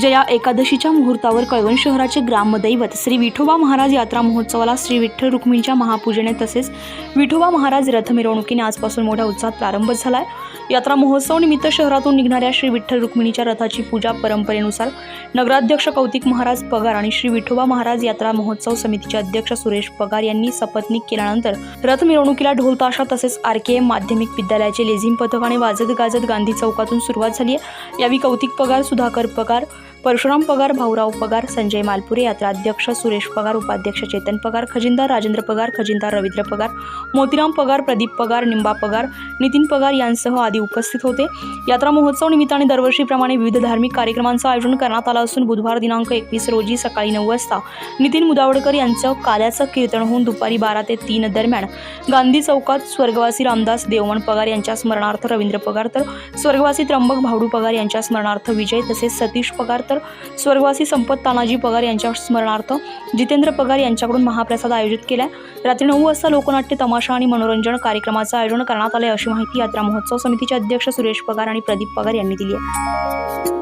जया एकादशीच्या मुहूर्तावर कळवण शहराचे ग्रामदैवत श्री विठोबा महाराज यात्रा महोत्सवाला श्री विठ्ठल रुक्मिणीच्या महापूजने तसेच विठोबा महाराज रथ मिरवणुकीने आजपासून मोठ्या उत्साहात प्रारंभ झाला आहे यात्रा महोत्सव निमित्त शहरातून निघणाऱ्या श्री विठ्ठल रुक्मिणीच्या रथाची पूजा परंपरेनुसार नगराध्यक्ष कौतिक महाराज पगार आणि श्री विठोबा महाराज यात्रा महोत्सव समितीचे अध्यक्ष सुरेश पगार यांनी सपत्नीक केल्यानंतर रथ मिरवणुकीला ढोलताशा तसेच आर के एम माध्यमिक विद्यालयाचे लेझिम पथकाने वाजत गाजत गांधी चौकातून सुरुवात झाली आहे. यावेळी कौतिक पगार सुधाकर पगार परशुराम पगार भाऊराव पगार संजय मालपुरे यात्राध्यक्ष सुरेश पगार उपाध्यक्ष चेतन पगार खजिनदार राजेंद्र पगार खजिनदार रवींद्र पगार मोतीराम पगार प्रदीप पगार निंबा पगार नितीन पगार यांसह आदी उपस्थित होते. यात्रा महोत्सव निमित्ताने दरवर्षीप्रमाणे विविध धार्मिक कार्यक्रमांचं आयोजन करण्यात आलं असून बुधवार दिनांक एकवीस रोजी सकाळी नऊ वाजता नितीन मुदावडकर यांचं काल्याचं कीर्तन होऊन दुपारी बारा ते तीन दरम्यान गांधी चौकात स्वर्गवासी रामदास देवमण पगार यांच्या स्मरणार्थ रवींद्र पगार तर स्वर्गवासी त्र्यंबक भावडू पगार यांच्या स्मरणार्थ विजय तसेच सतीश पगार तर स्वर्गवासी संपत तानाजी पगार यांच्या स्मरणार्थ जितेंद्र पगार यांच्याकडून महाप्रसाद आयोजित केला. रात्री नऊ वाजता लोकनाट्य तमाशा आणि मनोरंजन कार्यक्रमाचं आयोजन करण्यात आले अशी माहिती यात्रा महोत्सव समितीचे अध्यक्ष सुरेश पगार आणि प्रदीप पगार यांनी दिली आहे.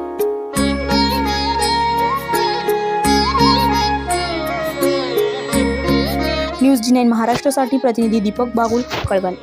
न्यूज जी नाईन महाराष्ट्रासाठी प्रतिनिधी दीपक बागुल कळवण.